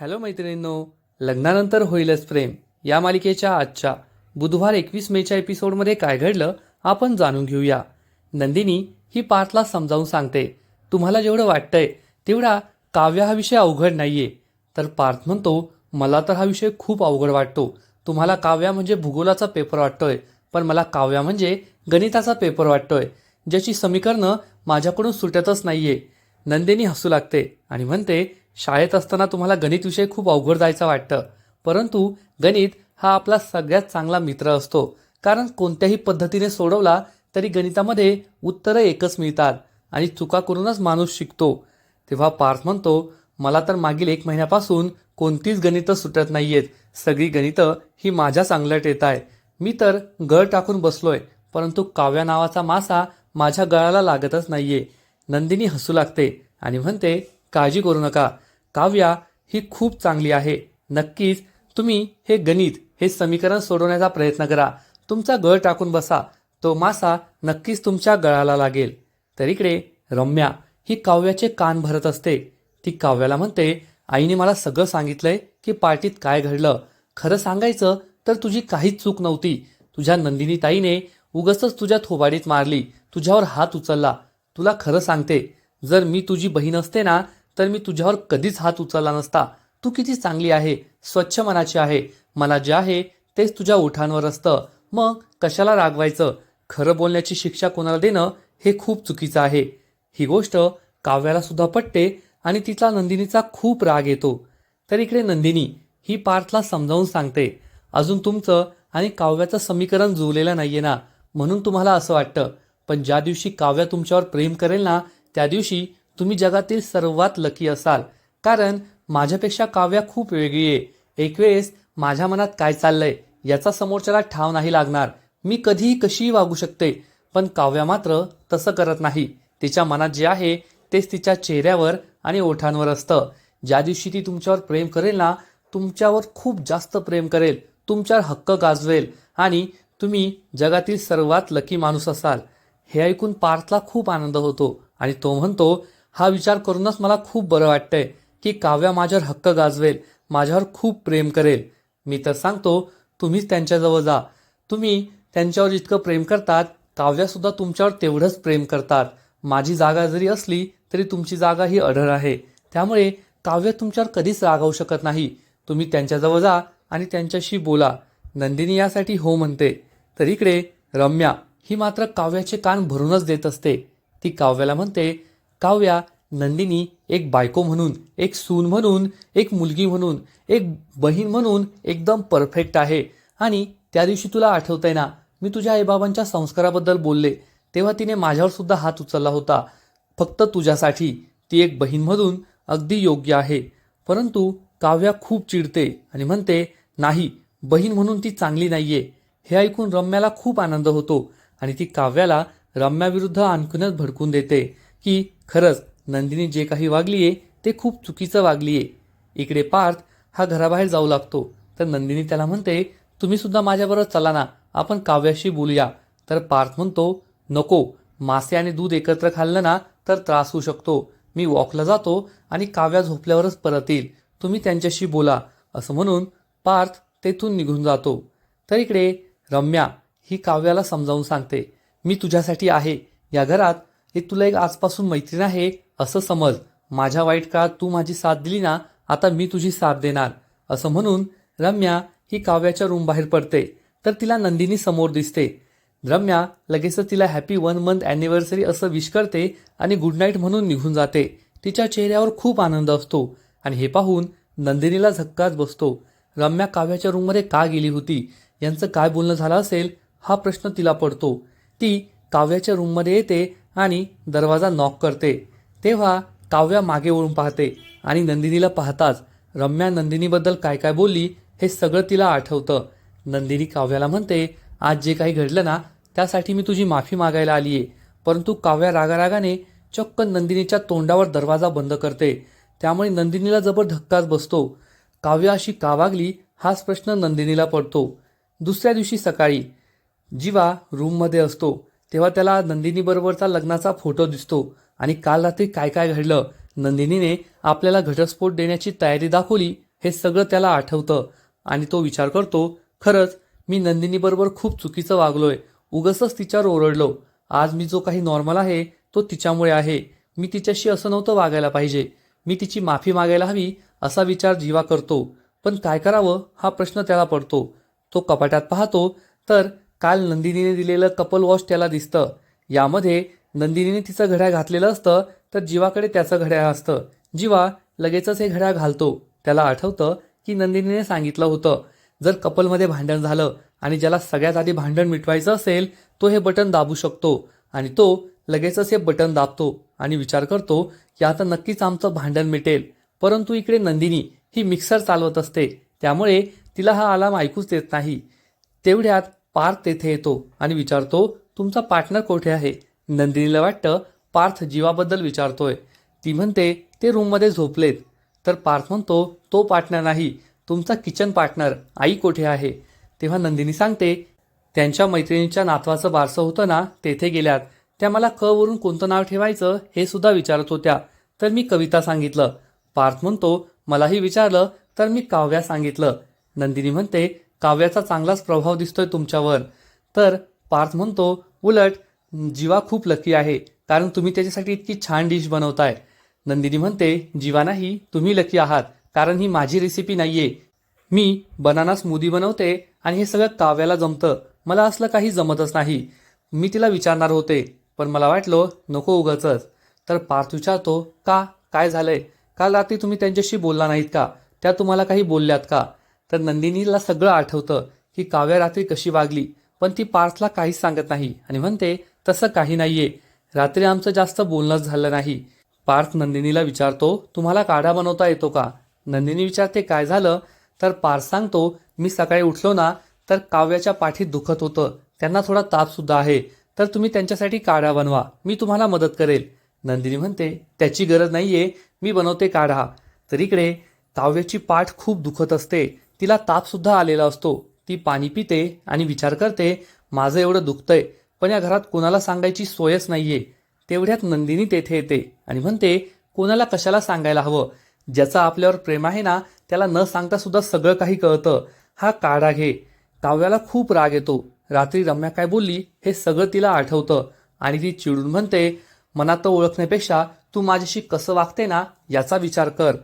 Hello मैत्रिणींनो लग्नानंतर होईलच प्रेम. या मालिकेच्या आजच्या बुधवार एकवीस मेच्या एपिसोडमध्ये काय घडलं आपण जाणून घेऊया. नंदिनी ही पार्थला समजावून सांगते तुम्हाला जेवढं वाटतंय तेवढा काव्य हा विषय अवघड नाहीये. तर पार्थ म्हणतो मला तर हा विषय खूप अवघड वाटतो. तुम्हाला काव्या म्हणजे भूगोलाचा पेपर वाटतोय पण मला काव्या म्हणजे गणिताचा पेपर वाटतोय ज्याची समीकरणं माझ्याकडून सुटतच नाहीये. नंदिनी हसू लागते आणि म्हणते शाळेत असताना तुम्हाला गणित विषय खूप अवघड जायचा वाटतं. परंतु गणित हा आपला सगळ्यात चांगला मित्र असतो. कारण कोणत्याही पद्धतीने सोडवला तरी गणितामध्ये उत्तरं एकच मिळतात आणि चुका करूनच माणूस शिकतो. तेव्हा पार्थ म्हणतो मला तर मागील एक महिन्यापासून कोणतीच गणितं सुटत नाही आहेत सगळी गणितं ही माझ्या चांगल्यात येत आहे मी तर गळ टाकून बसलोय परंतु काव्या नावाचा मासा माझ्या गळाला लागतच नाहीये. नंदिनी हसू लागते आणि म्हणते काळजी करू नका. काव्या ही खूप चांगली आहे. नक्कीच तुम्ही हे गणित हे समीकरण सोडवण्याचा प्रयत्न करा. तुमचा गळ टाकून बसा. तो मासा नक्कीच तुमच्या गळाला लागेल. तर इकडे रम्या ही काव्याचे कान भरत असते. ती काव्याला म्हणते आईने मला सगळं सांगितलंय की पार्टीत काय घडलं. खरं सांगायचं तर तुझी काहीच चूक नव्हती. तुझ्या नंदिनी ताईने उगसच तुझ्या थोबाडीत मारली. तुझ्यावर हात उचलला. तुला खरं सांगते जर मी तुझी बहीण असते ना तर मी तुझ्यावर कधीच हात उचलला नसता. तू किती चांगली आहे स्वच्छ मनाची आहे. मला जे आहे तेच तुझ्या ओठांवर असतं. मग कशाला रागवायचं? खरं बोलण्याची शिक्षा कोणाला देणं हे खूप चुकीचं आहे. ही गोष्ट काव्याला सुद्धा पटते आणि तिचा नंदिनीचा खूप राग येतो. तर इकडे नंदिनी ही पार्थला समजावून सांगते. अजून तुमचं आणि काव्याचं समीकरण जुळलेलं नाहीये ना म्हणून तुम्हाला असं वाटतं. पण ज्या दिवशी काव्या तुमच्यावर प्रेम करेल ना त्या दिवशी तुम्ही जगातील सर्वात लकी असाल. कारण माझ्यापेक्षा काव्या खूप वेगळी आहे. एक वेळेस माझ्या मनात काय चाललंय याचा समोरच्याला ठाव नाही लागणार. मी कधीही कशीही वागू शकते पण काव्या मात्र तसं करत नाही. तिच्या मनात जे आहे तेच तिच्या चेहऱ्यावर आणि ओठांवर असतं. ज्या दिवशी ती तुमच्यावर प्रेम करेल ना तुमच्यावर खूप जास्त प्रेम करेल. तुमच्यावर हक्क गाजवेल आणि तुम्ही जगातील सर्वात लकी माणूस असाल. हे ऐकून पार्थला खूप आनंद होतो आणि तो म्हणतो हा विचार करूनच मला खूप बरं वाटतंय की काव्या माझ्यावर हक्क गाजवेल माझ्यावर खूप प्रेम करेल. मी तर सांगतो तुम्हीच त्यांच्याजवळ जा. तुम्ही त्यांच्यावर जितकं प्रेम करतात काव्यासुद्धा तुमच्यावर तेवढंच प्रेम करतात. माझी जागा जरी असली तरी तुमची जागा ही अढळ आहे. त्यामुळे काव्य तुमच्यावर कधीच रागावू शकत नाही. तुम्ही त्यांच्याजवळ जा आणि त्यांच्याशी बोला. नंदिनी यासाठी हो म्हणते. तर इकडे रम्या ही मात्र काव्याचे कान भरूनच देत असते. ती काव्याला म्हणते काव्या नंदिनी एक बायको म्हणून एक सून म्हणून एक मुलगी म्हणून एक बहीण म्हणून एकदम परफेक्ट आहे. आणि त्या दिवशी तुला आठवतंय ना मी तुझ्या आईबाबांच्या संस्काराबद्दल बोलले तेव्हा तिने माझ्यावर सुद्धा हात उचलला होता. फक्त तुझ्यासाठी ती एक बहीण म्हणून अगदी योग्य आहे. परंतु काव्या खूप चिडते आणि म्हणते नाही बहीण म्हणून ती चांगली नाहीये. हे ऐकून रम्याला खूप आनंद होतो आणि ती काव्याला रम्याविरुद्ध आणखीनच भडकून देते की खरंच नंदिनी जे काही वागली आहे ते खूप चुकीचं वागली आहे इकडे पार्थ हा घराबाहेर जाऊ लागतो. तर नंदिनी त्याला म्हणते तुम्ही सुद्धा माझ्याबरोबर चला ना आपण काव्याशी बोलूया. तर पार्थ म्हणतो नको मासे आणि दूध एकत्र खाल्लं ना तर त्रास होऊ शकतो. मी वॉकला जातो आणि काव्या झोपल्यावरच परत येईल. तुम्ही त्यांच्याशी बोला. असं म्हणून पार्थ तेथून निघून जातो. तर इकडे रम्या ही काव्याला समजावून सांगते मी तुझ्यासाठी आहे. या घरात हे तुला एक आजपासून मैत्रीण आहे असं समज. माझ्या वाईट काळात तू माझी साथ दिली ना आता मी तुझी साथ देणार. असं म्हणून रम्या ही काव्याच्या रूम बाहेर पडते. तर तिला नंदिनी समोर दिसते. रम्या लगेचच तिला हॅपी वन मंथ अॅनिव्हर्सरी असं विश करते आणि गुड नाईट म्हणून निघून जाते. तिच्या चेहऱ्यावर खूप आनंद असतो. आणि हे पाहून नंदिनीला झक्काच बसतो. रम्या काव्याच्या रूममध्ये का गेली होती? यांचं काय बोलणं झालं असेल? हा प्रश्न तिला पडतो. ती काव्याच्या रूममध्ये येते आणि दरवाजा नॉक करते. तेव्हा काव्या मागे वळून पाहते आणि नंदिनीला पाहताच रम्या नंदिनीबद्दल काय काय बोलली हे सगळं तिला आठवतं. नंदिनी काव्याला म्हणते आज जे काही घडलं ना त्यासाठी मी तुझी माफी मागायला आली आहे परंतु काव्या रागारागाने चक्क नंदिनीच्या तोंडावर दरवाजा बंद करते. त्यामुळे नंदिनीला जबर धक्काच बसतो. काव्य अशी का वागली हाच प्रश्न नंदिनीला पडतो. दुसऱ्या दिवशी सकाळी जीवा रूममध्ये असतो. तेव्हा त्याला नंदिनीबरोबरचा लग्नाचा फोटो दिसतो. आणि काल रात्री काय काय घडलं नंदिनीने आपल्याला घटस्फोट देण्याची तयारी दाखवली हे सगळं त्याला आठवतं. आणि तो विचार करतो खरंच मी नंदिनीबरोबर खूप चुकीचं वागलोय. उगसच तिच्यावर ओरडलो. आज मी जो काही नॉर्मल आहे तो तिच्यामुळे आहे. मी तिच्याशी असं नव्हतं वागायला पाहिजे. मी तिची माफी मागायला हवी असा विचार जीवा करतो. पण काय करावं हा प्रश्न त्याला पडतो. तो कपाटात पाहतो तर काल नंदिनीने दिलेलं कपल वॉश त्याला दिसतं. यामध्ये नंदिनीने तिचं घड्याळ घातलेलं असतं तर जीवाकडे त्याचं घड्याळ असतं. जीवा लगेचच हे घड्याळ घालतो. त्याला आठवतं की नंदिनीने सांगितलं होतं जर कपलमध्ये भांडण झालं आणि ज्याला सगळ्यात आधी भांडण मिटवायचं असेल तो हे बटन दाबू शकतो आणि तो लगेचच हे बटन दाबतो आणि विचार करतो की आता नक्कीच आमचं भांडण मिटेल. परंतु इकडे नंदिनी ही मिक्सर चालवत असते. त्यामुळे तिला हा अलाम ऐकूच येत नाही. तेवढ्यात पार्थ तेथे येतो आणि विचारतो तुमचा पार्टनर कोठे आहे? नंदिनीला वाटतं पार्थ जीवाबद्दल विचारतोय. ती म्हणते ते रूममध्ये झोपलेत. तर पार्थ म्हणतो तो पार्टनर नाही तुमचा किचन पार्टनर आई कोठे आहे? तेव्हा नंदिनी सांगते त्यांच्या मैत्रिणीच्या नातवाचं बारसं होतं ना तेथे गेल्यात. त्या मला क वरून कोणतं नाव ठेवायचं हे सुद्धा विचारत होत्या. तर मी कविता सांगितलं. पार्थ म्हणतो मलाही विचारलं तर मी काव्या सांगितलं. नंदिनी म्हणते काव्याचा चांगलाच प्रभाव दिसतोय तुमच्यावर. तर पार्थ म्हणतो उलट जीवा खूप लकी आहे कारण तुम्ही त्याच्यासाठी इतकी छान डिश बनवताय. नंदिनी म्हणते जीवा नाही तुम्ही लकी आहात कारण ही माझी रेसिपी नाहीये. मी बनाना स्मूदी बनवते आणि हे सगळं काव्याला जमतं. मला असलं काही जमतच नाही. मी तिला विचारणार होते पण मला वाटलं नको उगाचंच. तर पार्थ विचारतो का? काय झालंय? काल रात्री तुम्ही त्यांच्याशी बोलला नाहीत का? त्या तुम्हाला काही बोलल्यात का? तर नंदिनीला सगळं आठवतं की काव्या रात्री कशी वागली पण ती पार्थला काहीच सांगत नाही आणि म्हणते तसं काही नाहीये. रात्री आमचं जास्त बोलणंच झालं नाही. पार्थ नंदिनीला विचारतो तुम्हाला काढा बनवता येतो का? नंदिनी विचारते काय झालं? तर पार्थ सांगतो मी सकाळी उठलो ना तर काव्याच्या पाठीत दुखत होतं. त्यांना थोडा ताप सुद्धा आहे. तर तुम्ही त्यांच्यासाठी काढा बनवा. मी तुम्हाला मदत करेल. नंदिनी म्हणते त्याची गरज नाहीये. मी बनवते काढा. तर इकडे काव्याची पाठ खूप दुखत असते. तिला तापसुद्धा आलेला असतो. ती पाणी पिते आणि विचार करते माझं एवढं दुखतंय पण या घरात कोणाला सांगायची सोयच नाहीये. तेवढ्यात नंदिनी तेथे येते आणि म्हणते कोणाला कशाला सांगायला हवं? ज्याचा आपल्यावर प्रेम आहे ना त्याला न सांगता सुद्धा सगळं काही कळतं. हा काढा घे. काव्याला खूप राग येतो. रात्री रम्या काय बोलली हे सगळं तिला आठवतं आणि ती चिडून म्हणते मनात ओळखण्यापेक्षा तू माझ्याशी कसं वागते ना याचा विचार कर.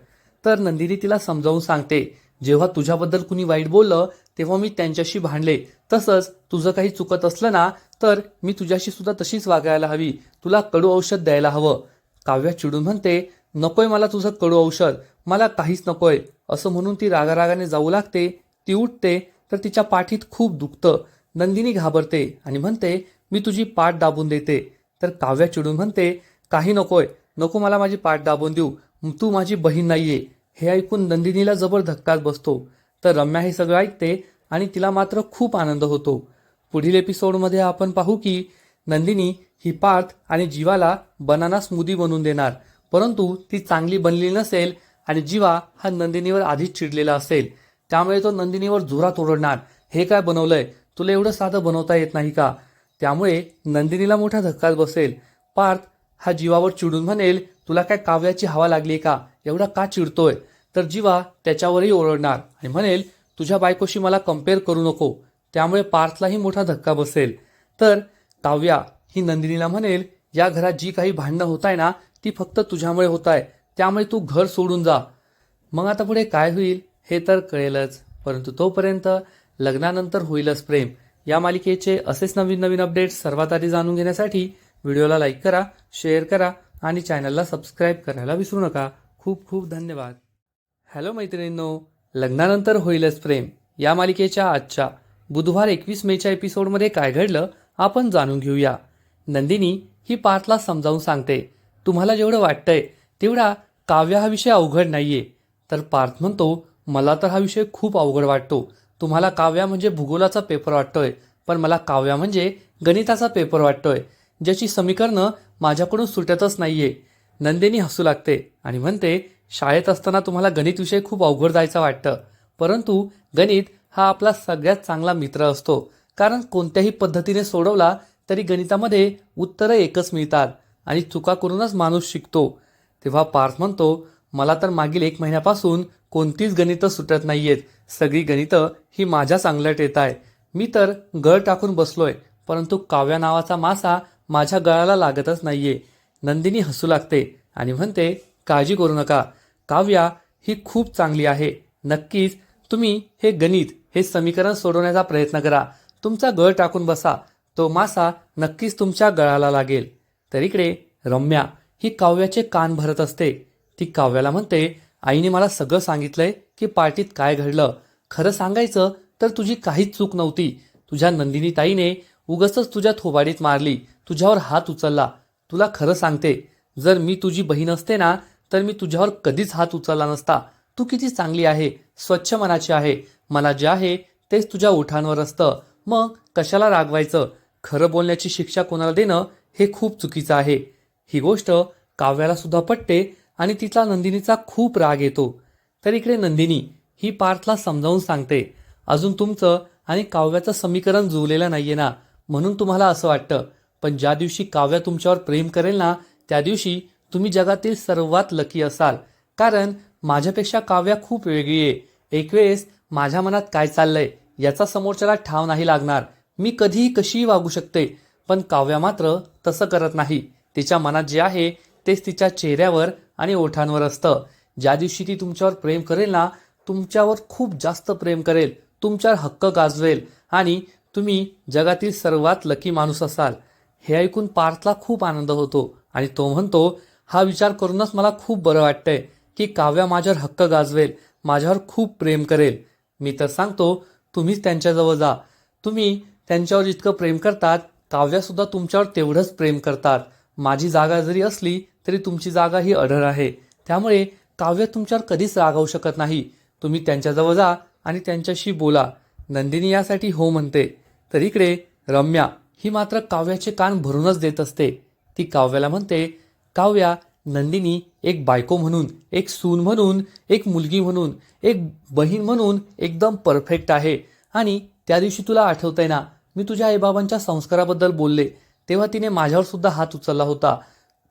तर नंदिनी तिला समजावून सांगते जेव्हा तुझ्याबद्दल कुणी वाईट बोललं तेव्हा मी त्यांच्याशी भांडले. तसंच तुझं काही चुकत असलं ना तर मी तुझ्याशी सुद्धा तशीच वागायला हवी. तुला कडू औषध द्यायला हवं. काव्या चिडून म्हणते नकोय मला तुझं कडू औषध. मला काहीच नकोय. असं म्हणून ती रागारागाने जाऊ लागते. ती उठते तर तिच्या पाठीत खूप दुखतं. नंदिनी घाबरते आणि म्हणते मी तुझी पाठ दाबून देते. तर काव्या चिडून म्हणते काही नकोय. नको मला माझी पाठ दाबून देऊ. तू माझी बहीण नाहीये. हे ऐकून नंदिनीला जबर धक्काच बसतो. तर रम्या हे सगळं ऐकते आणि तिला मात्र खूप आनंद होतो. पुढील एपिसोडमध्ये आपण पाहू की नंदिनी ही पार्थ आणि जीवाला बनाना स्मूदी बनवून देणार. परंतु ती चांगली बनली नसेल आणि जीवा हा नंदिनीवर आधीच चिडलेला असेल. त्यामुळे तो नंदिनीवर जोरात ओरडणार. हे काय बनवलंय? तुला एवढं साधं बनवता येत नाही का? त्यामुळे नंदिनीला मोठा धक्काच बसेल. पार्थ हा जीवावर चिडून म्हणेल तुला काय काव्याची हवा लागली का? एवढा का चिडतोय? तर जीवा त्याच्यावरही ओरडणार. आणि म्हणेल तुझ्या बायकोशी मला कंपेअर करू नको. त्यामुळे पार्थलाही मोठा धक्का बसेल. तर काव्या ही नंदिनीला म्हणेल या घरात जी काही भांडणं होत आहे ना ती फक्त तुझ्यामुळे होत आहे त्यामुळे तू घर सोडून जा. मग आता पुढे काय होईल हे तर कळेलच. परंतु तोपर्यंत लग्नानंतर होईलच प्रेम. या मालिकेचे असेच नवीन नवीन अपडेट्स सर्वात आधी जाणून घेण्यासाठी व्हिडिओला लाईक करा शेअर करा आणि चॅनलला सबस्क्राईब करायला विसरू नका. खूप खूप धन्यवाद. हॅलो मैत्रिणींनो लग्नानंतर होईलच प्रेम. या मालिकेच्या आजच्या बुधवार एकवीस मेच्या एपिसोडमध्ये काय घडलं आपण जाणून घेऊया. नंदिनी ही पार्थला समजावून सांगते तुम्हाला जेवढं वाटतंय तेवढा काव्य हा विषय अवघड नाहीये. तर पार्थ म्हणतो मला तर हा विषय खूप अवघड वाटतो. तुम्हाला काव्या म्हणजे भूगोलाचा पेपर वाटतोय पण मला काव्या म्हणजे गणिताचा पेपर वाटतोय ज्याची समीकरणं माझ्याकडून सुटतच नाहीये. नंदिनी हसू लागते आणि म्हणते शाळेत असताना तुम्हाला गणित विषय खूप अवघड जायचा वाटतं. परंतु गणित हा आपला सगळ्यात चांगला मित्र असतो. कारण कोणत्याही पद्धतीने सोडवला तरी गणितामध्ये उत्तरं एकच मिळतात आणि चुका करूनच माणूस शिकतो. तेव्हा पार्थ म्हणतो मला तर मागील एक महिन्यापासून कोणतीच गणितं सुटत नाही आहेत सगळी गणितं ही माझ्या चांगल्यात येत आहे मी तर गळ टाकून बसलोय परंतु काव्या नावाचा मासा माझ्या गळाला लागतच नाहीये. नंदिनी हसू लागते आणि म्हणते काळजी करू नका. काव्या ही खूप चांगली आहे. नक्कीच तुम्ही हे गणित हे समीकरण सोडवण्याचा प्रयत्न करा. तुमचा गळ टाकून बसा. तो मासा नक्कीच तुमच्या गळाला लागेल. तर इकडे रम्या ही काव्याचे कान भरत असते. ती काव्याला म्हणते आईने मला सगळं सांगितलंय की पार्टीत काय घडलं. खरं सांगायचं तर तुझी काहीच चूक नव्हती. तुझ्या नंदिनी ताईने उगसच तुझ्या थोबाडीत मारली. तुझ्यावर हात उचलला. तुला खरं सांगते जर मी तुझी बहीण असते ना तर मी तुझ्यावर कधीच हात उचलला नसता. तू किती चांगली आहे स्वच्छ मनाची आहे. मला जे आहे तेच तुझ्या ओठांवर असतं. मग कशाला रागवायचं? खरं बोलण्याची शिक्षा कोणाला देणं हे खूप चुकीचं आहे. ही गोष्ट काव्याला सुद्धा पटते आणि तिचा नंदिनीचा खूप राग येतो. तर इकडे नंदिनी ही पार्थला समजावून सांगते. अजून तुमचं आणि काव्याचं समीकरण जुळलेलं नाहीये ना म्हणून तुम्हाला असं वाटतं. पण ज्या दिवशी काव्या तुमच्यावर प्रेम करेल ना त्या दिवशी तुम्ही जगातील सर्वात लकी असाल. कारण माझ्यापेक्षा काव्या खूप वेगळी आहे. एक वेळेस माझ्या मनात काय चाललंय याचा समोरच्याला ठाव नाही लागणार. मी कधीही कशीही वागू शकते पण काव्या मात्र तसं करत नाही. तिच्या मनात जे आहे तेच तिच्या चेहऱ्यावर आणि ओठांवर असतं. ज्या दिवशी ती तुमच्यावर प्रेम करेल ना तुमच्यावर खूप जास्त प्रेम करेल. तुमच्यावर हक्क गाजवेल आणि तुम्ही जगातील सर्वात लकी माणूस असाल. हे ऐकून पार्थला खूप आनंद होतो आणि तो म्हणतो हा विचार करूनच मला खूप बरं वाटतंय की काव्या माझ्यावर हक्क गाजवेल माझ्यावर खूप प्रेम करेल. मी तर सांगतो तुम्हीच त्यांच्याजवळ जा. तुम्ही त्यांच्यावर जितकं प्रेम करतात काव्यासुद्धा तुमच्यावर तेवढंच प्रेम करतात. माझी जागा जरी असली तरी तुमची जागा ही अढळ आहे. त्यामुळे काव्य तुमच्यावर कधीच रागावू शकत नाही. तुम्ही त्यांच्याजवळ जा आणि त्यांच्याशी बोला. नंदिनी यासाठी हो म्हणते. तर इकडे रम्या ही मात्र काव्याचे कान भरूनच देत असते. ती काव्याला म्हणते काव्या नंदिनी एक बायको म्हणून एक सून म्हणून एक मुलगी म्हणून एक बहीण म्हणून एकदम परफेक्ट आहे आणि त्या दिवशी तुला आठवतंय ना मी तुझ्या आईबाबांच्या संस्काराबद्दल बोलले. तेव्हा तिने माझ्यावर सुद्धा हात उचलला होता.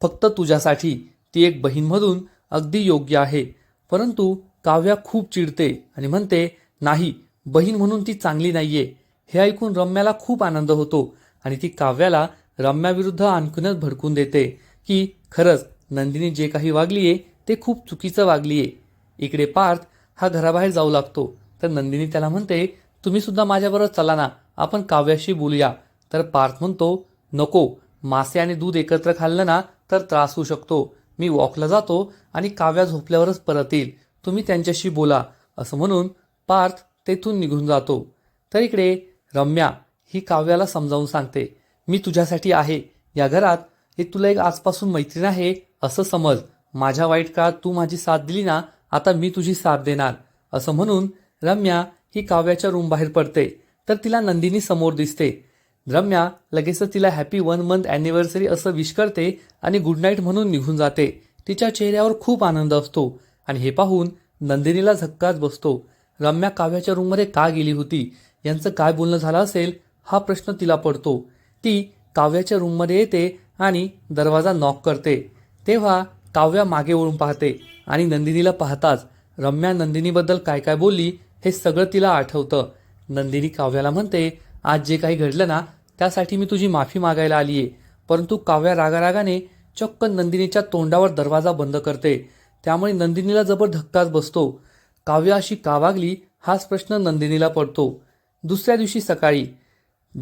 फक्त तुझ्यासाठी ती एक बहीण म्हणून अगदी योग्य आहे. परंतु काव्या खूप चिडते आणि म्हणते नाही बहीण म्हणून ती चांगली नाहीये. हे ऐकून रम्याला खूप आनंद होतो. आणि ती काव्याला रम्याविरुद्ध आणखीनच भडकून देते की खरंच नंदिनी जे काही वागलीये ते खूप चुकीचं वागलीये. इकडे पार्थ हा घराबाहेर जाऊ लागतो. तर नंदिनी त्याला म्हणते तुम्ही सुद्धा माझ्याबरोबर चला ना आपण काव्याशी बोलूया. तर पार्थ म्हणतो नको मासे आणि दूध एकत्र खाल्लं ना तर त्रास होऊ शकतो. मी वॉकला जातो आणि काव्या झोपल्यावरच परत येईल. तुम्ही त्यांच्याशी बोला. असं म्हणून पार्थ तेथून निघून जातो. तर इकडे रम्या ही काव्याला समजावून सांगते मी तुझ्यासाठी आहे. या घरात हे तुला एक आजपासून मैत्रीण आहे असं समज. माझ्या वाईट काळात तू माझी साथ दिली ना आता मी तुझी साथ देणार. असं म्हणून रम्या ही काव्याच्या रूम बाहेर पडते. तर तिला नंदिनी समोर दिसते. रम्या लगेचच तिला हॅपी वन मंथ अॅनिव्हर्सरी असं विश करते आणि गुड नाईट म्हणून निघून जाते. तिच्या चेहऱ्यावर खूप आनंद असतो आणि हे पाहून नंदिनीला झक्काच बसतो. रम्या काव्याच्या रूममध्ये का गेली होती? यांचं काय बोलणं झालं असेल? हा प्रश्न तिला पडतो. ती काव्याच्या रूममध्ये येते आणि दरवाजा नॉक करते. तेव्हा काव्या मागे वळून पाहते आणि नंदिनीला पाहताच रम्या नंदिनीबद्दल काय काय बोलली हे सगळं तिला आठवतं. नंदिनी काव्याला म्हणते आज जे काही घडलं ना त्यासाठी मी तुझी माफी मागायला आली आहे परंतु काव्या रागारागाने चक्क नंदिनीच्या तोंडावर दरवाजा बंद करते. त्यामुळे नंदिनीला जबर धक्काच बसतो. काव्या अशी का वागली हाच प्रश्न नंदिनीला पडतो. दुसऱ्या दिवशी सकाळी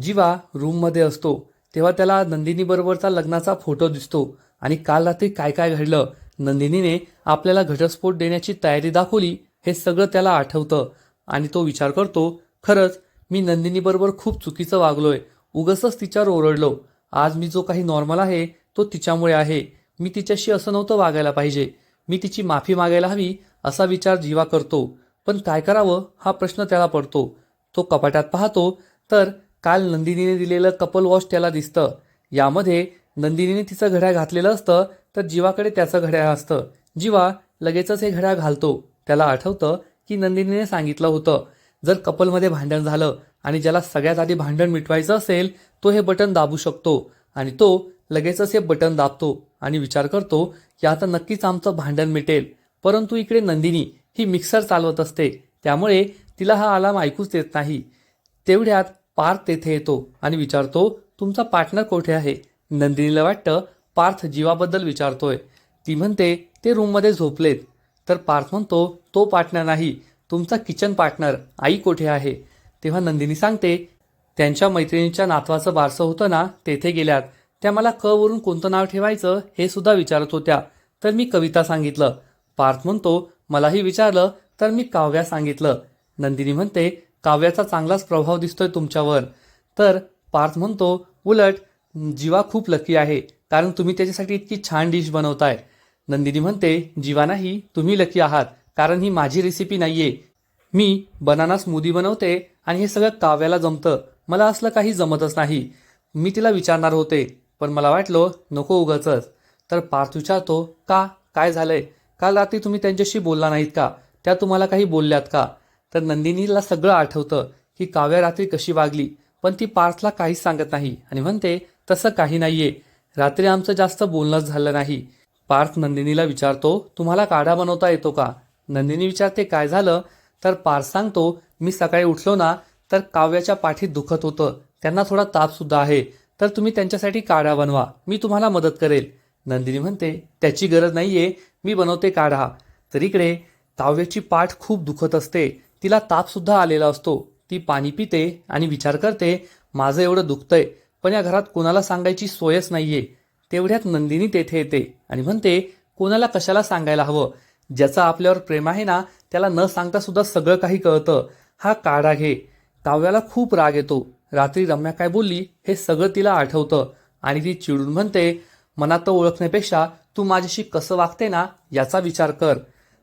जीवा रूममध्ये असतो तेव्हा त्याला नंदिनीबरोबरचा लग्नाचा फोटो दिसतो. आणि काल रात्री काय काय घडलं नंदिनीने आपल्याला घटस्फोट देण्याची तयारी दाखवली हे सगळं त्याला आठवतं. आणि तो विचार करतो खरंच मी नंदिनीबरोबर खूप चुकीचं वागलोय. उगसच तिच्यावर ओरडलो. आज मी जो काही नॉर्मल आहे तो तिच्यामुळे आहे. मी तिच्याशी असं नव्हतं वागायला पाहिजे. मी तिची माफी मागायला हवी असा विचार जीवा करतो. पण काय करावं हा प्रश्न त्याला पडतो. तो कपाटात पाहतो तर काल नंदिनीने दिलेलं कपल वॉश त्याला दिसतं. यामध्ये नंदिनीने तिचं घड्याळ घातलेलं असतं तर जीवाकडे त्याचं घड्याळ असतं. जीवा लगेचच हे घड्याळ घालतो. त्याला आठवतं की नंदिनीने सांगितलं होतं जर कपलमध्ये भांडण झालं आणि ज्याला सगळ्यात आधी भांडण मिटवायचं असेल तो हे बटन दाबू शकतो आणि तो लगेचच हे बटन दाबतो आणि विचार करतो की आता नक्कीच आमचं भांडण मिटेल. परंतु इकडे नंदिनी ही मिक्सर चालवत असते. त्यामुळे तिला हा आलाम ऐकूच येत नाही. तेवढ्यात पार्थ तेथे येतो आणि विचारतो तुमचा पार्टनर कोठे आहे? नंदिनीला वाटतं पार्थ जीवाबद्दल विचारतोय. ती म्हणते ते रूममध्ये झोपलेत. तर पार्थ म्हणतो तो पार्टनर नाही तुमचा किचन पार्टनर आई कोठे आहे? तेव्हा नंदिनी सांगते त्यांच्या मैत्रिणीच्या नातवाचं बारसं होतं ना तेथे गेल्यात. त्या मला क वरून कोणतं नाव ठेवायचं हे सुद्धा विचारत होत्या. तर मी कविता सांगितलं. पार्थ म्हणतो मलाही विचारलं तर मी काव्या सांगितलं. नंदिनी म्हणते काव्याचा चांगलाच प्रभाव दिसतोय तुमच्यावर. तर पार्थ म्हणतो उलट जीवा खूप लकी आहे कारण तुम्ही त्याच्यासाठी इतकी छान डिश बनवताय. नंदिनी म्हणते जीवा नाही तुम्ही लकी आहात कारण ही माझी रेसिपी नाहीये. मी बनाना स्मूदी बनवते आणि हे सगळं काव्याला जमतं. मला असलं काही जमतच नाही. मी तिला विचारणार होते पण मला वाटलं नको उगाचच. तर पार्थ विचारतो का? काय झालंय? काल रात्री तुम्ही त्यांच्याशी बोलला नाहीत का? त्या तुम्हाला काही बोलल्यात का? तर नंदिनीला सगळं आठवतं की काव्या रात्री कशी वागली पण ती पार्थला काहीच सांगत नाही आणि म्हणते तसं काही नाहीये. रात्री आमचं जास्त बोलणंच झालं नाही. पार्थ नंदिनीला विचारतो तुम्हाला काढा बनवता येतो का? नंदिनी विचारते काय झालं? तर पार्थ सांगतो मी सकाळी उठलो ना तर काव्याच्या पाठीत दुखत होतं. त्यांना थोडा ताप सुद्धा आहे. तर तुम्ही त्यांच्यासाठी काढा बनवा. मी तुम्हाला मदत करेल. नंदिनी म्हणते त्याची गरज नाहीये. मी बनवते काढा. तर इकडे काव्याची पाठ खूप दुखत असते. तिला तापसुद्धा आलेला असतो. ती पाणी पिते आणि विचार करते माझं एवढं दुखतंय पण या घरात कोणाला सांगायची सोयच नाहीये. तेवढ्यात नंदिनी तेथे येते आणि म्हणते कोणाला कशाला सांगायला हवं? ज्याचं आपल्यावर प्रेम आहे ना त्याला न सांगता सुद्धा सगळं काही कळतं. हा काढा घे. काव्याला खूप राग येतो. रात्री रम्या काय बोलली हे सगळं तिला आठवतं आणि ती चिडून म्हणते मनात ओळखण्यापेक्षा तू माझ्याशी कसं वागते ना याचा विचार कर.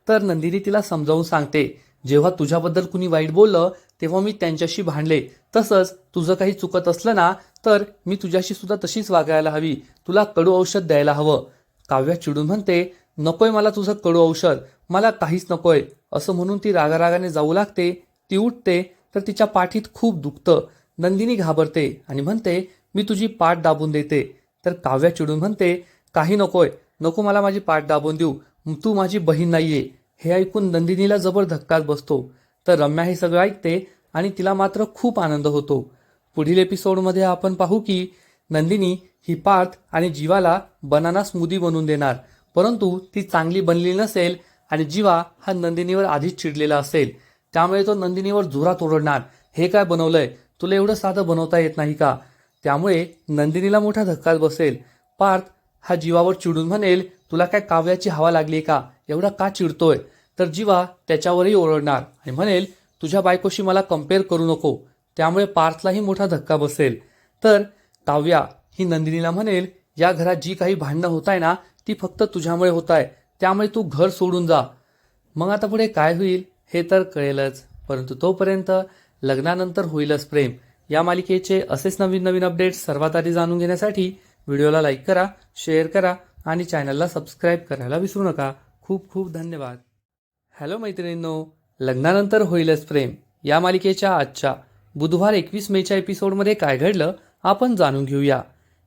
तर नंदिनी तिला समजावून सांगते जेव्हा तुझ्याबद्दल कुणी वाईट बोललं तेव्हा मी त्यांच्याशी भांडले. तसंच तुझं काही चुकत असलं ना तर मी तुझ्याशी सुद्धा तशीच वागायला हवी. तुला कडू औषध द्यायला हवं. काव्या चिडून म्हणते नकोय मला तुझं कडू औषध. मला काहीच नकोय. असं म्हणून ती रागारागाने जाऊ लागते. ती उठते तर तिच्या पाठीत खूप दुखतं. नंदिनी घाबरते आणि म्हणते मी तुझी पाठ दाबून देते. तर काव्या चिडून म्हणते काही नकोय. नको मला माझी पाठ दाबून देऊ. तू माझी बहीण नाहीये. हे ऐकून नंदिनीला जबर धक्काच बसतो. तर रम्या हे सगळं ऐकते आणि तिला मात्र खूप आनंद होतो. पुढील एपिसोडमध्ये आपण पाहू की नंदिनी ही पार्थ आणि जीवाला बनाना स्मूदी बनवून देणार. परंतु ती चांगली बनली नसेल आणि जीवा हा नंदिनीवर आधीच चिडलेला असेल. त्यामुळे तो नंदिनीवर जोरात ओरडणार. हे काय बनवलंय? तुला एवढं साधं बनवता येत नाही का? त्यामुळे नंदिनीला मोठा धक्काच बसेल. पार्थ हा जीवावर चिडून म्हणेल तुला काय काव्याची हवा लागली का? एवढा का चिडतोय? तर जीवा त्याच्यावरही ओरडणार. आणि म्हणेल तुझ्या बायकोशी मला कंपेअर करू नको. त्यामुळे पार्थलाही मोठा धक्का बसेल. तर काव्या ही नंदिनीला म्हणेल या घरात जी काही भांडणं होत आहे ना ती फक्त तुझ्यामुळे होत आहे त्यामुळे तू घर सोडून जा. मग आता पुढे काय होईल हे तर कळेलच. परंतु तोपर्यंत लग्नानंतर होईलच प्रेम. या मालिकेचे असेच नवीन नवीन अपडेट्स सर्वात आधी जाणून घेण्यासाठी व्हिडिओला लाईक करा शेअर करा आणि चॅनलला सबस्क्राईब करायला विसरू नका. खूप खूप धन्यवाद. हॅलो मैत्रिणींनो लग्नानंतर होईलच प्रेम. या मालिकेच्या आजच्या बुधवार एकवीस मेच्या एपिसोडमध्ये काय घडलं आपण जाणून घेऊया.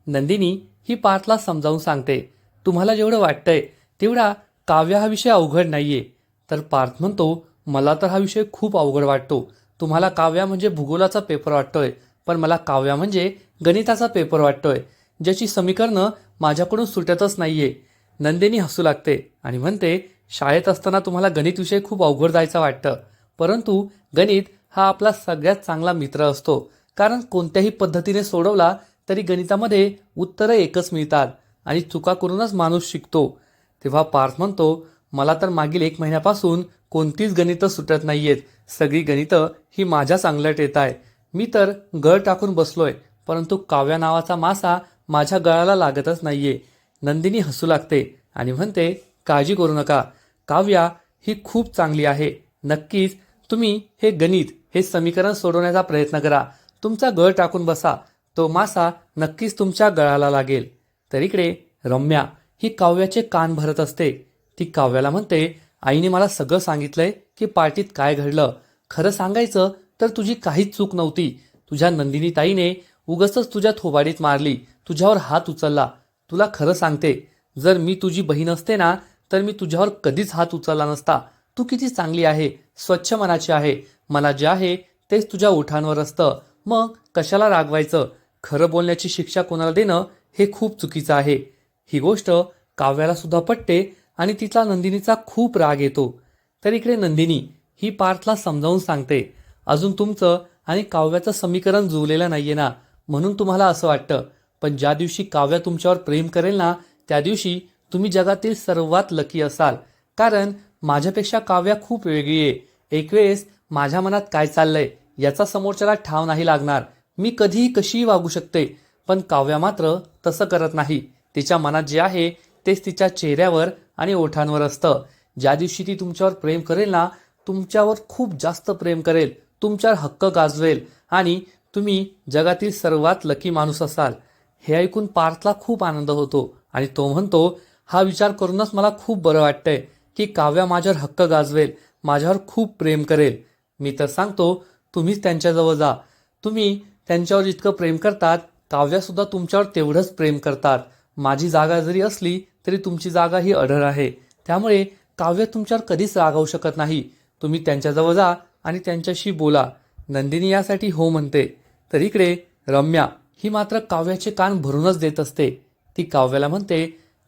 नंदिनी ही पार्थला समजावून सांगते तुम्हाला जेवढं वाटतंय तेवढा काव्य हा विषय अवघड नाहीये तर पार्थ म्हणतो मला तर हा विषय खूप अवघड वाटतो. तुम्हाला काव्या म्हणजे भूगोलाचा पेपर वाटतोय पण मला काव्या म्हणजे गणिताचा पेपर वाटतोय ज्याची समीकरणं माझ्याकडून सुटतच नाहीये. नंदिनी हसू लागते आणि म्हणते शाळेत असताना तुम्हाला गणित विषय खूप अवघड जायचा वाटतं. परंतु गणित हा आपला सगळ्यात चांगला मित्र असतो. कारण कोणत्याही पद्धतीने सोडवला तरी गणितामध्ये उत्तरं एकच मिळतात आणि चुका करूनच माणूस शिकतो. तेव्हा पार्थ म्हणतो मला तर मागील एक महिन्यापासून कोणतीच गणितं सुटत नाही आहेत सगळी गणितं ही माझ्याच अंगलट येत आहे मी तर गळ टाकून बसलोय परंतु काव्या नावाचा मासा माझ्या गळाला लागतच नाहीये. नंदिनी हसू लागते आणि म्हणते काळजी करू नका. काव्या ही खूप चांगली आहे. नक्कीच तुम्ही हे गणित हे समीकरण सोडवण्याचा प्रयत्न करा. तुमचा गळ टाकून बसा. तो मासा नक्कीच तुमच्या गळाला लागेल. तर इकडे रम्या ही काव्याचे कान भरत असते. ती काव्याला म्हणते आईने मला सगळं सांगितलंय की पार्टीत काय घडलं. खरं सांगायचं तर तुझी काहीच चूक नव्हती. तुझ्या नंदिनी ताईने उगसच तुझ्या थोबाडीत मारली. तुझ्यावर हात उचलला. तुला खरं सांगते जर मी तुझी बहीण असते ना तर मी तुझ्यावर कधीच हात उचलला नसता. तू किती चांगली आहे स्वच्छ मनाची आहे. मला जे आहे तेच तुझ्या ओठांवर असतं. मग कशाला रागवायचं? खरं बोलण्याची शिक्षा कोणाला देणं हे खूप चुकीचं आहे. ही गोष्ट काव्याला सुद्धा पटते आणि तिचा नंदिनीचा खूप राग येतो. तर इकडे नंदिनी ही पार्थला समजावून सांगते अजून तुमचं आणि काव्याचं समीकरण जुळलेलं नाहीये ना म्हणून तुम्हाला असं वाटतं. पण ज्या दिवशी काव्या तुमच्यावर प्रेम करेल ना त्या दिवशी तुम्ही जगातील सर्वात लकी असाल. कारण माझ्यापेक्षा काव्या खूप वेगळी आहे. एक वेळेस माझ्या मनात काय चाललंय याचा समोरच्याला ठाव नाही लागणार. मी कधीही कशीही वागू शकते पण काव्या मात्र तसं करत नाही. तिच्या मनात जे आहे तेच तिच्या चेहऱ्यावर आणि ओठांवर असतं. ज्या दिवशी ती तुमच्यावर प्रेम करेल ना तुमच्यावर खूप जास्त प्रेम करेल. तुमच्यावर हक्क गाजवेल आणि तुम्ही जगातील सर्वात लकी माणूस असाल. हे ऐकून पार्थला खूप आनंद होतो आणि तो म्हणतो हा विचार करूनच मला खूप बरं वाटतंय की काव्या माझ्यावर हक्क गाजवेल माझ्यावर खूप प्रेम करेल. मी तर सांगतो तुम्हीच त्यांच्याजवळ जा. तुम्ही त्यांच्यावर जितकं प्रेम करतात काव्यासुद्धा तुमच्यावर तेवढंच प्रेम करतात. माझी जागा जरी असली तरी तुमची जागा ही अढळ आहे. त्यामुळे काव्य तुमच्यावर कधीच रागावू शकत नाही. तुम्ही त्यांच्याजवळ जा आणि त्यांच्याशी बोला. नंदिनी यासाठी हो म्हणते. तर इकडे रम्या ही मात्र काव्याचे कान भरूनच देत असते. ती काव्याला म्हणते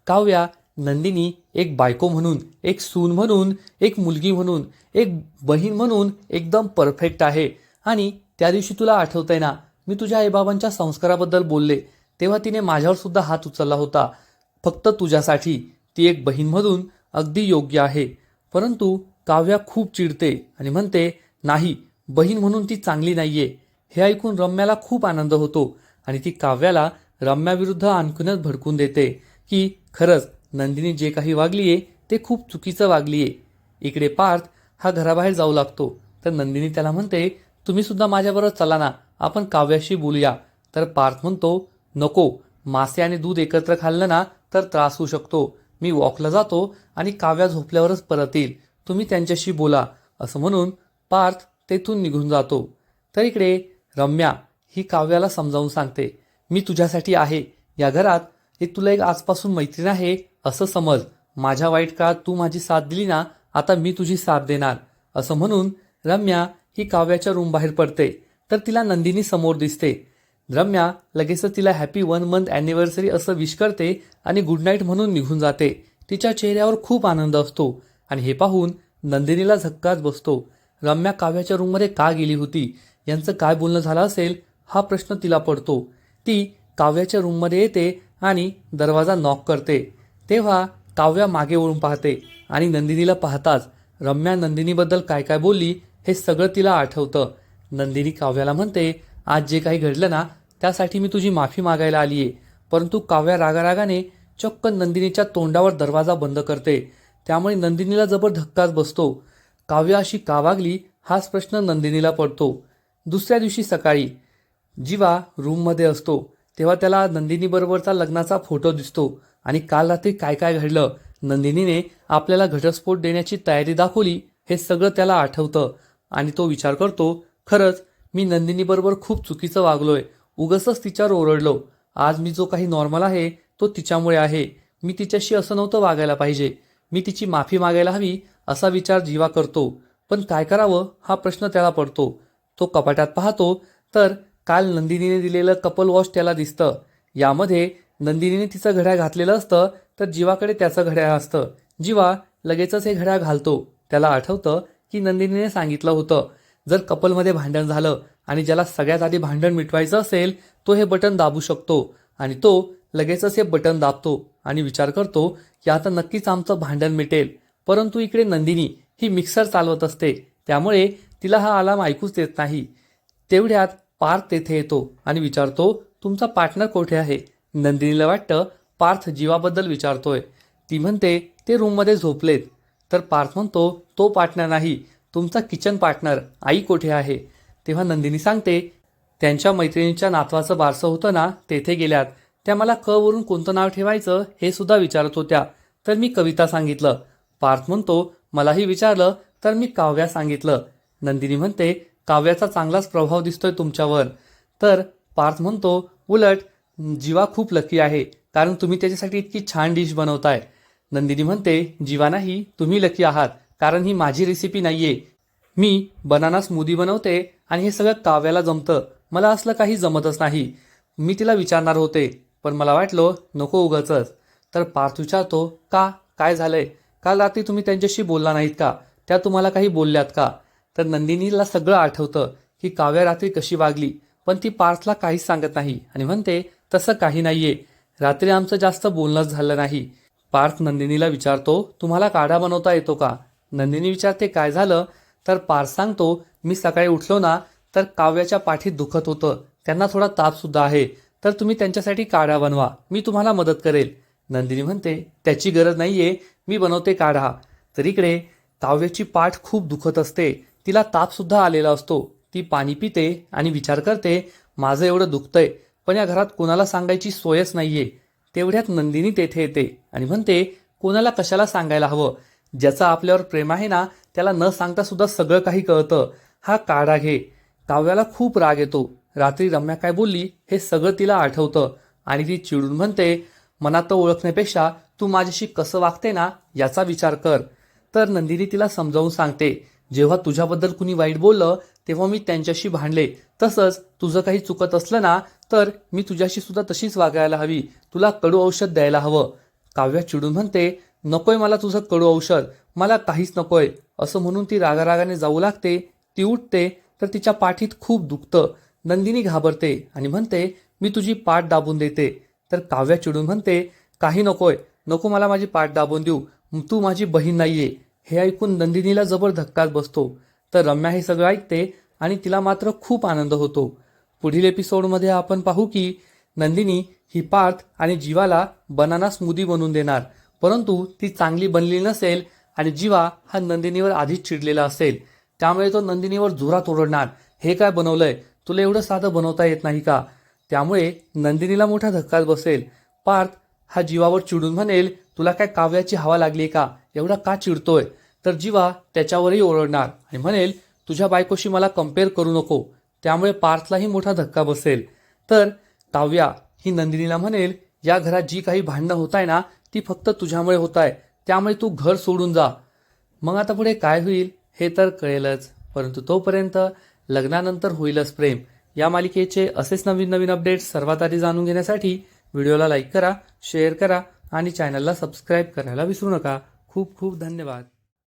काव्या नंदिनी एक बायको म्हणून एक सून म्हणून एक मुलगी म्हणून एक बहीण म्हणून एकदम परफेक्ट आहे आणि त्या दिवशी तुला आठवतंय ना मी तुझ्या आईबाबांच्या संस्काराबद्दल बोलले. तेव्हा तिने माझ्यावर सुद्धा हात उचलला होता. फक्त तुझ्यासाठी ती एक बहीण म्हणून अगदी योग्य आहे. परंतु काव्या खूप चिडते आणि म्हणते नाही बहीण म्हणून ती चांगली नाहीये. हे ऐकून रम्याला खूप आनंद होतो. आणि ती काव्याला रम्याविरुद्ध आणखीनच भडकून देते की खरंच नंदिनी जे काही वागलीये ते खूप चुकीचं वागलीये. इकडे पार्थ हा घराबाहेर जाऊ लागतो. तर नंदिनी त्याला म्हणते तुम्ही सुद्धा माझ्याबरोबर चला ना आपण काव्याशी बोलूया. तर पार्थ म्हणतो नको मासे आणि दूध एकत्र खाल्लं ना तर त्रास होऊ शकतो. मी वॉकला जातो आणि काव्या झोपल्यावरच परत येईल तुम्ही त्यांच्याशी बोला. असं म्हणून पार्थ तेथून निघून जातो. तर इकडे रम्या ही काव्याला समजावून सांगते मी तुझ्यासाठी आहे. या घरात एक तुला एक आजपासून मैत्रीण आहे असं समज. माझ्या वाईट काळात तू माझी साथ दिली ना आता मी तुझी साथ देणार. असं म्हणून रम्या ही काव्याच्या रूम बाहेर पडते. तर तिला नंदिनी समोर दिसते. रम्या लगेचच तिला हॅपी वन मंथ अॅनिव्हर्सरी असं विश करते आणि गुड नाईट म्हणून निघून जाते. तिच्या चेहऱ्यावर खूप आनंद असतो आणि हे पाहून नंदिनीला झक्काच बसतो. रम्या काव्याच्या रूममध्ये का गेली होती? यांचं काय बोलणं झालं असेल? हा प्रश्न तिला पडतो. ती काव्याच्या रूममध्ये येते आणि दरवाजा नॉक करते. तेव्हा काव्या मागे वळून पाहते आणि नंदिनीला पाहताच रम्या नंदिनीबद्दल काय काय बोलली हे सगळं तिला आठवतं. नंदिनी काव्याला म्हणते आज जे काही घडलं ना त्यासाठी मी तुझी माफी मागायला आली आहे परंतु काव्या रागारागाने चक्क नंदिनीच्या तोंडावर दरवाजा बंद करते. त्यामुळे नंदिनीला जबर धक्काच बसतो. काव्य अशी का वागली हाच प्रश्न नंदिनीला पडतो. दुसऱ्या दिवशी सकाळी जीवा रूममध्ये असतो तेव्हा त्याला नंदिनीबरोबरचा लग्नाचा फोटो दिसतो आणि काल रात्री काय काय घडलं नंदिनीने आपल्याला घटस्फोट देण्याची तयारी दाखवली हे सगळं त्याला आठवतं आणि तो विचार करतो खरंच मी नंदिनीबरोबर खूप चुकीचं वागलोय उगसच तिच्यावर ओरडलो आज मी जो काही नॉर्मल आहे तो तिच्यामुळे आहे मी तिच्याशी असं नव्हतं वागायला पाहिजे मी तिची माफी मागायला हवी असा विचार जीवा करतो पण काय करावं हा प्रश्न त्याला पडतो तो कपाटात पाहतो तर काल नंदिनीने दिलेलं कपल वॉश त्याला दिसतं. यामध्ये नंदिनीने तिचं घड्याळ घातलेलं असतं तर जीवाकडे त्याचं घड्याळ असतं. जीवा लगेचच हे घड्याळ घालतो. त्याला आठवतं की नंदिनीने सांगितलं होतं जर कपलमध्ये भांडण झालं आणि ज्याला सगळ्यात आधी भांडण मिटवायचं असेल तो हे बटन दाबू शकतो आणि तो लगेचच हे बटन दाबतो आणि विचार करतो की आता नक्कीच आमचं भांडण मिटेल. परंतु इकडे नंदिनी ही मिक्सर चालवत असते. त्यामुळे तिला हा आलाम ऐकूच देत नाही. तेवढ्यात पार्थ तेथे येतो आणि विचारतो तुमचा पार्टनर कोठे आहे? नंदिनीला वाटतं पार्थ जीवाबद्दल विचारतोय. ती म्हणते ते रूममध्ये झोपलेत. तर पार्थ म्हणतो तो पार्टनर नाही तुमचा किचन पार्टनर आई कोठे आहे? तेव्हा नंदिनी सांगते त्यांच्या मैत्रिणीच्या नातवाचं बारसं होतं ना तेथे गेल्यात. त्या मला क वरून कोणतं नाव ठेवायचं हे सुद्धा विचारत होत्या. तर मी कविता सांगितलं. पार्थ म्हणतो मलाही विचारलं तर मी काव्या सांगितलं. नंदिनी म्हणते काव्याचा चांगलाच प्रभाव दिसतोय तुमच्यावर. तर पार्थ म्हणतो उलट जीवा खूप लकी आहे कारण तुम्ही त्याच्यासाठी इतकी छान डिश बनवताय. नंदिनी म्हणते जीवा नाही तुम्ही लकी आहात कारण ही माझी रेसिपी नाहीये. मी बनाना स्मूदी बनवते आणि हे सगळं काव्याला जमतं. मला असलं काही जमतच नाही. मी तिला विचारणार होते पण मला वाटलं नको उगाचच. तर पार्थ विचारतो का? काय झालंय? काल रात्री तुम्ही त्यांच्याशी बोलला नाहीत का? त्या तुम्हाला काही बोलल्यात का? तर नंदिनीला सगळं आठवतं की काव्या रात्री कशी वागली पण ती पार्थला काहीच सांगत नाही आणि म्हणते तसं काही नाहीये. रात्री आमचं जास्त बोलणंच झालं नाही. पार्थ नंदिनीला विचारतो तुम्हाला काढा बनवता येतो का? नंदिनी विचारते काय झालं? तर पार्थ सांगतो मी सकाळी उठलो ना तर काव्याच्या पाठीत दुखत होतं. त्यांना थोडा ताप सुद्धा आहे. तर तुम्ही त्यांच्यासाठी काढा बनवा. मी तुम्हाला मदत करेल. नंदिनी म्हणते त्याची गरज नाहीये. मी बनवते काढा. तर इकडे काव्याची पाठ खूप दुखत असते. तिला तापसुद्धा आलेला असतो. ती पाणी पिते आणि विचार करते माझं एवढं दुखतंय पण या घरात कोणाला सांगायची सोयच नाहीये. तेवढ्यात नंदिनी तेथे येते आणि म्हणते कोणाला कशाला सांगायला हवं? ज्याचं आपल्यावर प्रेम आहे ना त्याला न सांगता सुद्धा सगळं काही कळतं. हा काढा घे. काव्याला खूप राग येतो. रात्री रम्या काय बोलली हे सगळं तिला आठवतं आणि ती चिडून म्हणते मनात ओळखण्यापेक्षा तू माझ्याशी कसं वागते ना याचा विचार कर. तर नंदिनी तिला समजावून सांगते जेव्हा तुझ्याबद्दल कुणी वाईट बोललं तेव्हा मी त्यांच्याशी भांडले. तसंच तुझं काही चुकत असलं ना तर मी तुझ्याशी सुद्धा तशीच वागायला हवी. तुला कडू औषध द्यायला हवं. काव्या चिडून म्हणते नकोय मला तुझं कडू औषध. मला काहीच नकोय. असं म्हणून ती रागारागाने जाऊ लागते. ती उठते तर तिच्या पाठीत खूप दुखतं. नंदिनी घाबरते आणि म्हणते मी तुझी पाठ दाबून देते. तर काव्या चिडून म्हणते काही नकोय. नको मला माझी पाठ दाबून देऊ. तू माझी बहीण नाहीये. हे ऐकून नंदिनीला जबर धक्काच बसतो. तर रम्या हे सगळं ऐकते आणि तिला मात्र खूप आनंद होतो. पुढील एपिसोडमध्ये आपण पाहू की नंदिनी ही पार्थ आणि जीवाला बनाना स्मूदी बनवून देणार. परंतु ती चांगली बनली नसेल आणि जीवा हा नंदिनीवर आधीच चिडलेला असेल. त्यामुळे तो नंदिनीवर जोरात ओरडणार. हे काय बनवलंय? तुला एवढं साधं बनवता येत नाही का? त्यामुळे नंदिनीला मोठा धक्काच बसेल. पार्थ हा जीवावर चिडून म्हणेल तुला काय काव्याची हवा लागली का? एवढा का चिडतोय? तर जीवा त्याच्यावरही ओरडणार. आणि म्हणेल तुझ्या बायकोशी मला कंपेअर करू नको. त्यामुळे पार्थलाही मोठा धक्का बसेल. तर काव्या ही नंदिनीला म्हणेल या घरात जी काही भांडणं होत आहे ना ती फक्त तुझ्यामुळे होत आहे त्यामुळे तू घर सोडून जा. मग आता पुढे काय होईल हे तर कळेलच. परंतु तोपर्यंत लग्नानंतर होईलच प्रेम. या मालिकेचे असेच नवीन नवीन अपडेट्स सर्वात आधी जाणून घेण्यासाठी व्हिडिओला लाईक करा शेअर करा आणि चॅनलला सबस्क्राईब करायला विसरू नका. खूप खूप धन्यवाद.